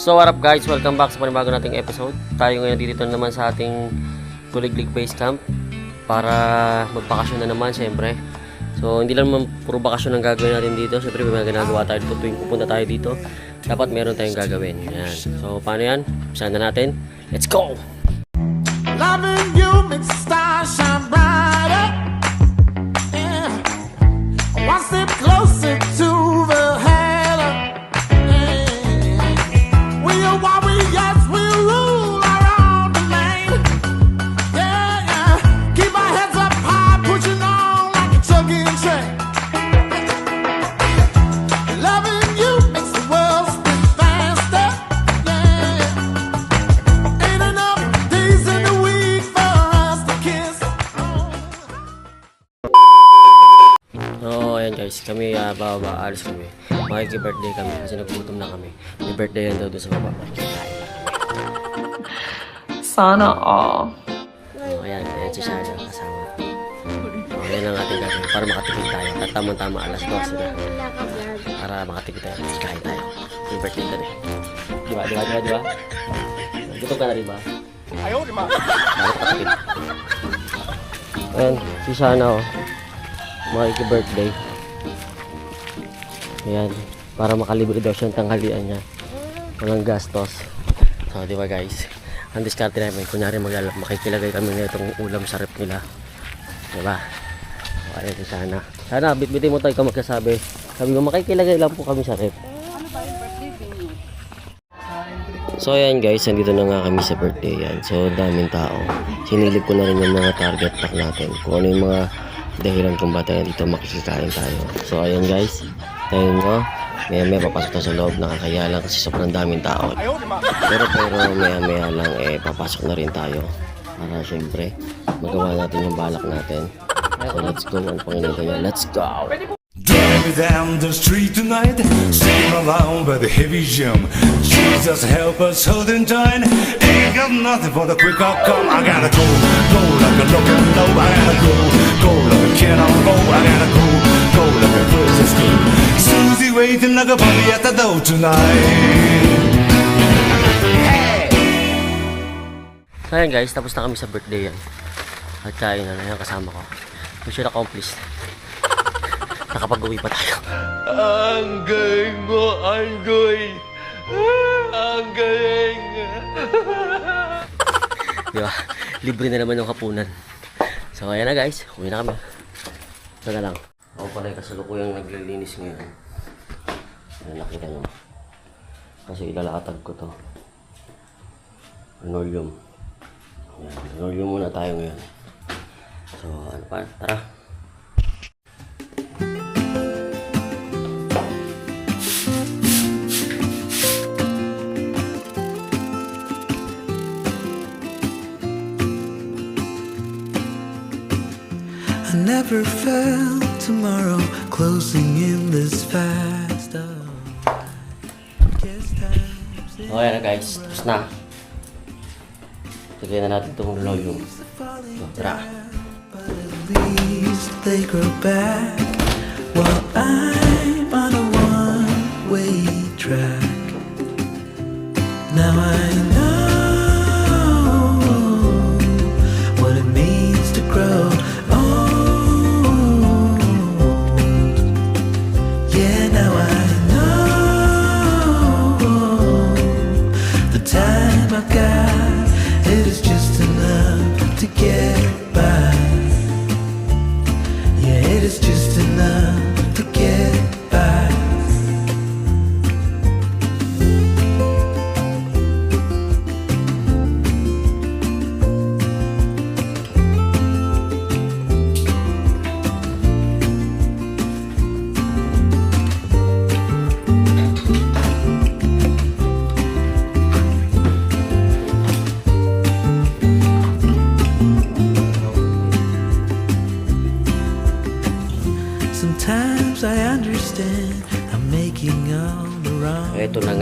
So what up guys, welcome back sa panibago nating episode. Tayo ngayon dito naman sa ating Kuliglig Base Camp para magbakasyon na naman syempre. So hindi lang naman puro bakasyon ang gagawin natin dito. Syempre may mga ginagawa tayo dito tuwing pupunta tayo dito. Dapat meron tayong gagawin. Yan. So paano yan? Umpisa na natin. Let's go! Loving you makes uh, bababa, alis kami. Makiki-birthday kami kasi nagugutom na kami. May birthday yan daw doon sa baba. Sana all. So ayan, ayan si Shana kasama. So ayan ang ating gagawin para makatipid tayo. At tamang-tama alas 12 na. Para makatipid tayo. Kasi kain tayo. May birthday ka rin. Di ba? Di ba? Di ba? Di ba? Gutom ka na rin ba? Ayaw, di ba? Makatipid. Ayan, si Shana oh. Makiki-birthday. Ayan, para makalibre daw siya ang tanghalian niya. Walang gastos. So, di ba guys? Ang diskarte namin, kunyari maglalap, makikilagay kami na itong ulam sa rep nila. Di ba? So, ayun si Sana. Sana, bitbitin mo tayo ka magkasabi. Sabi ko, makikilagay lang po kami sa rep. So ayan guys, nandito na nga kami sa birthday yan. So daming tao. Sinilip ko na rin yung mga target pack natin. Kung ano yung mga dahilan kung ba't dito makikikain tayo. So ayan guys, tayo nyo. Maya maya papasok tayo sa loob. Nakakaya lang kasi sobrang daming tao. Pero pero maya maya lang eh papasok na rin tayo. Para syempre magawa natin yung balak natin. So let's go. Ano pang inintay nyo? Let's go! Drive me down the street tonight, sing along by the heavy gym. Jesus help us holding tight. Ain't got nothing for the quick outcome. I gotta go, go like a looking low. I gotta go, go like a cannonball. I gotta go, go like a waiting like a puppy at the door tonight. So ayan guys, tapos na kami sa birthday yan. At kain na na yung kasama ko. Mission accomplished. Nakapag-uwi pa tayo. Ang galing mo, Angoy! Ang galing! Di ba? Libre na naman yung kapunan. So ayan na guys, uwi na kami. Ito na lang. Ako pala yung kasalukuyang naglilinis ngayon. Nakita nyo? Kasi ilalakatag ko to. Linoleum. Linoleum muna tayo ngayon. So ano pa? Tara. I never felt tomorrow closing in this fast. So ayan na guys, tapos na. Lagyan na natin itong linoleum. So tara. they grow back while I'm on a one-way track. Now I know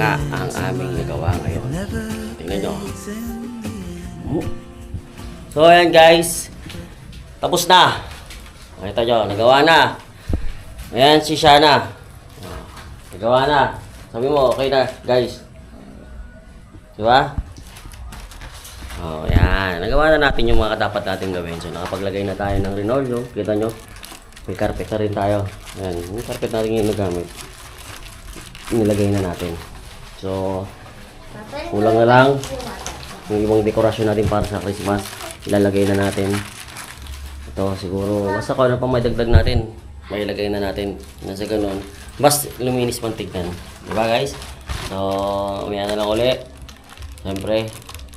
Na ang aming nagawa ngayon. Tingnan nyo. end. So ayan guys, tapos na. Nakita nyo, nagawa na. Ayan si Shana. Nagawa na. Sabi mo, okay na guys. Di ba? Oh, yan. Nagawa na natin yung mga dapat natin gawin. So, nakapaglagay na tayo ng Rinoldo. Kita nyo? May carpet na rin tayo. Yan. Yung carpet natin yung nagamit. Nilagay na natin. So, kulang na lang yung ibang dekorasyon natin para sa Christmas. Ilalagay na natin. Ito, siguro, basta kung ano pa may dagdag natin, may ilagay na natin. Nasa ganun. Mas luminis pang tignan. Diba guys? So, umaya na lang uli. Siyempre,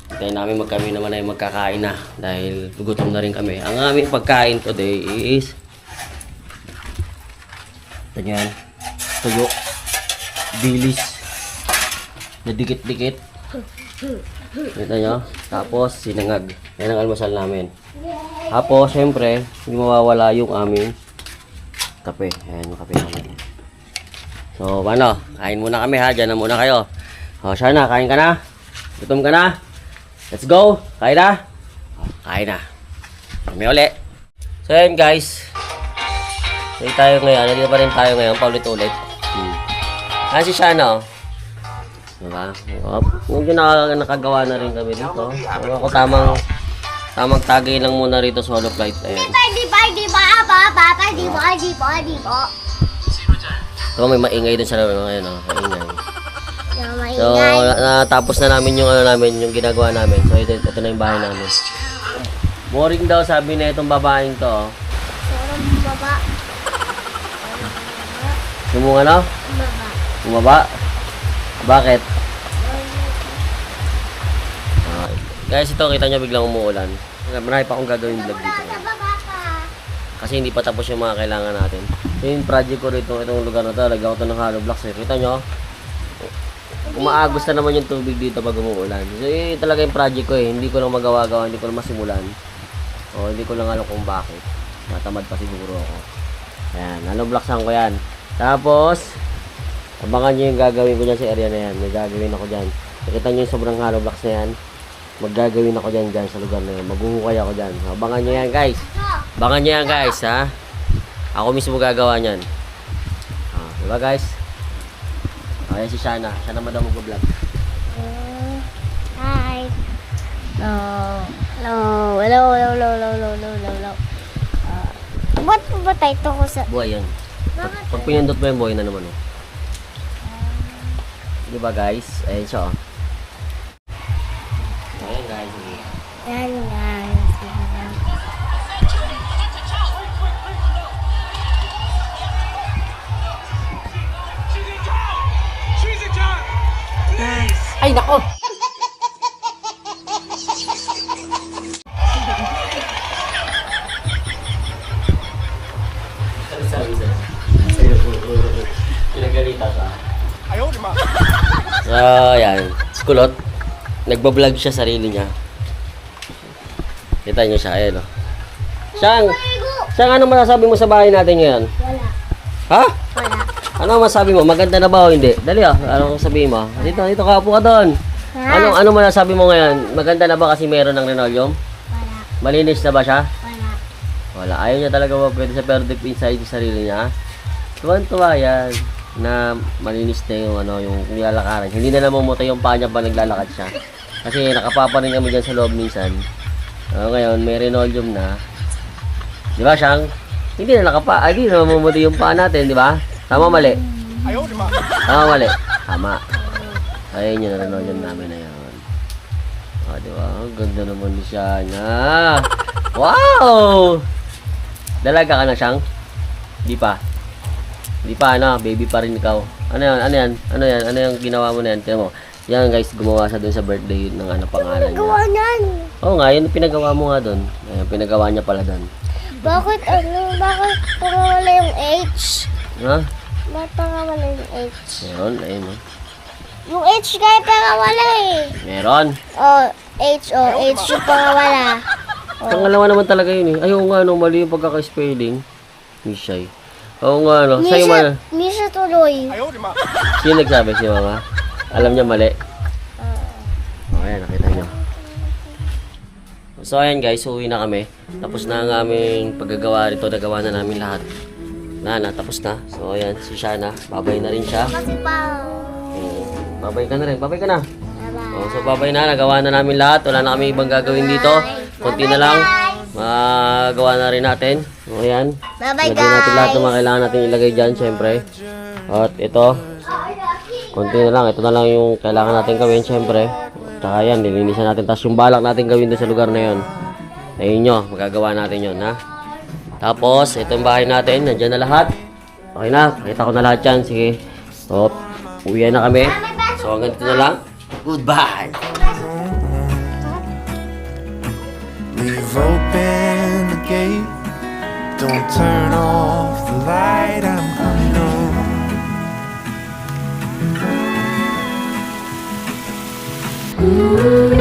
hintayin namin mag kami naman ay magkakain na dahil gutom na rin kami. Ang aming pagkain today is ganyan, tuyo, bilis, na dikit-dikit. Kita nyo? Tapos, sinangag. Yan ang almusal namin. Tapos, syempre, hindi mawawala yung aming kape. Ayan yung kape namin. So, paano? Kain muna kami ha. Diyan na muna kayo. O, siya na. Kain ka na? Gutom ka na? Let's go! Kain na? Kain na. Kami uli. So, ayan guys. Dito tayo ngayon. Nandito pa rin tayo ngayon. Paulit-ulit. Hmm. Ah, si Shana. Diba? Oh, medyo naka, nakagawa na rin kami dito. So, ako tamang tamang tagay lang muna rito sa hollow flight. Ayan. Di ba, di ba, ba, ba, ba, di ba, di ba, di ba? So, may maingay dun sa ngayon, oh. Maingay. So, na- natapos na namin yung ano namin, yung ginagawa namin. So, ito, ito na yung bahay namin. Boring daw sabi na itong babaeng to. oh. Baba, mga ano? baba. Bumaba? Bakit? Ah, guys, ito kita nyo biglang umuulan. Marami pa akong gagawin vlog dito. Kasi hindi pa tapos yung mga kailangan natin. So, yung project ko rito, itong lugar na to, lagyan ko to ng hollow blocks. Eh. Kita nyo? Umaagos na naman yung tubig dito pag umuulan. So, yun talaga yung project ko eh. Hindi ko lang magawa-gawa, hindi ko lang masimulan. O, hindi ko lang alam kung bakit. Natamad pa siguro ako. Ayan, hollow blocksan ko yan. Tapos, abangan nyo yung gagawin ko dyan sa area na yan. May gagawin ako dyan. Nakita nyo yung sobrang hollow blocks na yan. Maggagawin ako dyan dyan sa lugar na yan. Maghuhukay ako dyan. Abangan nyo yan guys. Abangan nyo yan guys ha. Ako mismo gagawa niyan. Ah, diba guys? Ayan si Shana. Siya naman daw mag-vlog. Hi. No. No. Hello, hello, hello, hello, hello, hello, hello, hello. Ba't ba tayo ko sa... Buhay yan. Pag, pag pinindot mo yung buhay na naman oh. Diba guys? Ayan siya oh. Ayan guys. Yan, yan. Ay nako! Kulot. Nagbablog siya sarili niya. Kita niyo siya, ayun o. Siyang, siyang ano masasabi mo sa bahay natin ngayon? Wala. Ha? Wala. Ano masasabi mo? Maganda na ba o hindi? Dali ah, ano sabihin mo? Dito, dito ka, upo ka doon. Ano, ano masasabi mo ngayon? Maganda na ba kasi meron ng linoleum? Wala. Malinis na ba siya? Wala. Wala. Ayaw niya talaga ba pwede sa pero deep inside yung sarili niya. Tuwan-tuwa yan na malinis na yung ano yung nilalakaran. Hindi na namumuta yung paa niya pa naglalakad siya. Kasi nakapapa rin kami dyan sa loob minsan. Ah, ngayon, may linoleum na. Di ba, Shang? Hindi na nakapa. Ay, hindi na namumuta yung paa natin, di ba? Tama mali? Tama mali? Tama. Ayun yung linoleum namin na yun. Ah, di ba? Ang ganda naman ni Shana. Wow! Dalaga ka na siyang? Di pa. Di pa, ano? Baby pa rin ikaw. Ano yan? Ano yan? Ano yan? Ano yung ginawa mo na yan? Tingnan mo. Yan guys, gumawa siya dun sa birthday ng ano pangalan Gawa niya. niyan. Oo nga, yun pinagawa mo nga dun. Ayun, pinagawa niya pala dun. Bakit ano? Bakit pangawala yung H? Ha? Bakit pangawala yung H? Meron, ayun oh. Yung H kaya pangawala eh. Meron. Oh, H, oh, H yung pangawala. Pangalawa naman talaga yun eh. Ay, oo nga, no, mali yung pagkaka-spelling. Mishay. Oo nga, no. Sa'yo man. Misa, tuloy. Sino nagsabi si mama? Alam niya mali. Oh, ayan, nakita niyo. So, ayan guys, uwi na kami. Tapos na ang aming paggagawa rito. Nagawa na namin lahat. Na, na, tapos na. So, ayan, si Shana. Babay na rin siya. Kasi pa. Mm, Babay ka na rin. Babay ka na. Bye-bye. Oh, so babay na, nagawa na namin lahat. Wala na kami ibang gagawin dito. Konti na lang. Magawa na rin natin. O yan. Bye-bye, Lagyan natin lahat ng guys. mga kailangan natin ilagay dyan, syempre. At ito, konti na lang. Ito na lang yung kailangan natin gawin, syempre. Tsaka yan, nilinisan natin. Tapos yung balak natin gawin doon sa lugar na yun. Ayun nyo, magagawa natin yun, ha? Tapos, itong bahay natin, nandyan na lahat. Okay na, pakita ko na lahat yan. Sige. So, uwi na kami. So, hanggang dito na lang. Goodbye! Leave open the gate. Don't turn off the light. I'm coming home. Well,